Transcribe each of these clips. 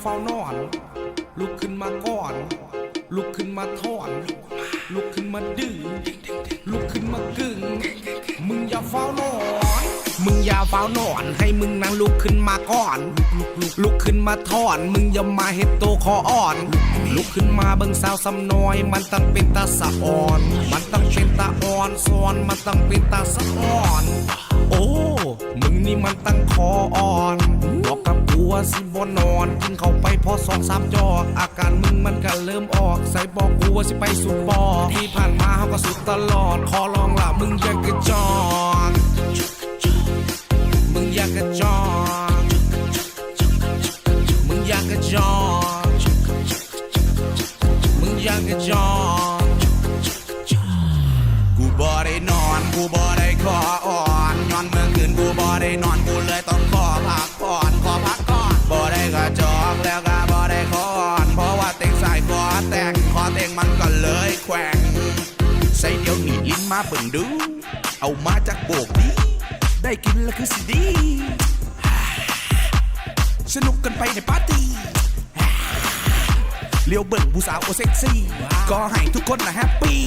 เฝ้านอน ลุกขึ้นมาก่อน ลุกขึ้นมาถอน ลุกขึ้นมาดื้อลุกขึ้นมากึ่งมึงอย่าเฝ้านอน มึงอย่าเฝ้านอน ให้มึงนั่งลุกขึ้นมาก่อน ลุกขึ้นมาถอน มึงอย่ามาเฮ็ดโตคออ่อน ลุกขึ้นมาเบิ่งสาวสำน้อย มันต้องเป็นตาสะอ่อน มันต้องเป็นตาอ่อนซอน มันต้องเป็นตาสะอ่อน โอ้ มึงนี่มันตั้งคออ่อน ว่าสิบนอน กินเข้าไปพอสองสามจออาการมึงมันก็เริ่มออก ใส่บอกกูว่าสิไปสุดปอที่ผ่านมาเขาก็สุดตลอด ขอลองละมึงอยากกระจอกมึงอยากกระจอกมึงอยากกระจอกมึงอยากกระจอกกูบ่ได้นอน กูบ่ได้ขอออน มันก็เลยแขวงใส่เดี๋ยวหนีลิ้นมาเบิ่งดู เอามาจากโบกดี ได้กินแล้วคือสิดี สนุกกันไปในปาร์ตี้เลี้ยวเบิ่งผู้สาวโอเซ็กซี่ ก็ให้ทุกคนนะแฮปปี้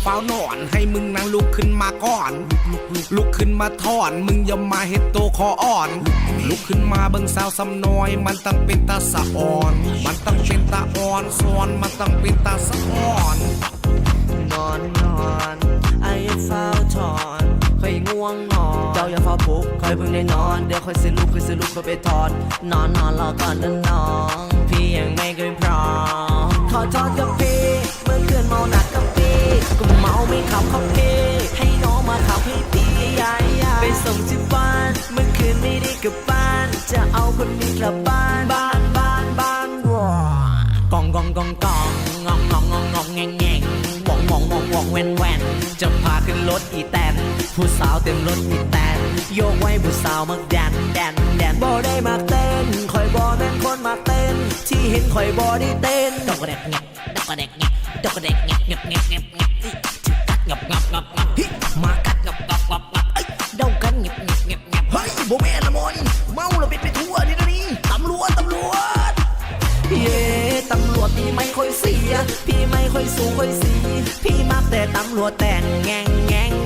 มึงอย่าเฝ้านอน ให้มึงนั่งลุกขึ้นมาก่อน ลุกขึ้นมาถอน มึงอย่ามาเฮ็ดโตวคออ่อน ลุกขึ้นมาเบิ่งสาวสำน้อย มันต้องเป็นตาสะอ่อน มันต้องเป็นตาอ่อนซอนมันต้องเป็นตาสะอ่อนนอนนอนไอ้เฝ้าถอนคอยง่วงนอนเจ้าอย่าเฝ้าปลุกคอยเพิ่งได้นอน เดี๋ยวคอยสิลุกคอยสิลุกคอยไปถอนนอนนอนรอก่อนนะน้องพี่ยัง นี้กลับบ้าน จะเอาคนนี้กลับบ้าน บ้านบ้านบ้านว้ากองกองกองกองงองงองงองงองแงงแงงวองวองวองวองแวนแวนจะพาขึ้นรถอีแตน ผู้สาวเต็มรถอีแตน โยกไว้ผู้สาวมักแดนแดนแดนบ่ได้มักเต้นคอยบ่แม่นคนมักเต้น ที่เห็นคอยบ่ได้เต้นดอกกระเด็กเงียบดอกกระเด็กเงียบดอกกระเด็กเงียบเงียบเงียบเงียบเงียบอิกัดงับงับงับงับมากัดงับงับงับงับเอ้ยเดากันเงียบเงียบเงียบงียบเฮ้ยบ่แม่ำรวจพี่ไม่ค่อยเสีย พี่ไม่ค่อยสู้ค่อยสี พี่มักแต่ตำรวจแต่งแงงแงงแงงแงงตำรวจแต่งตำรวจแต่งตำรวจแต่งให้ตำรวจแต่ง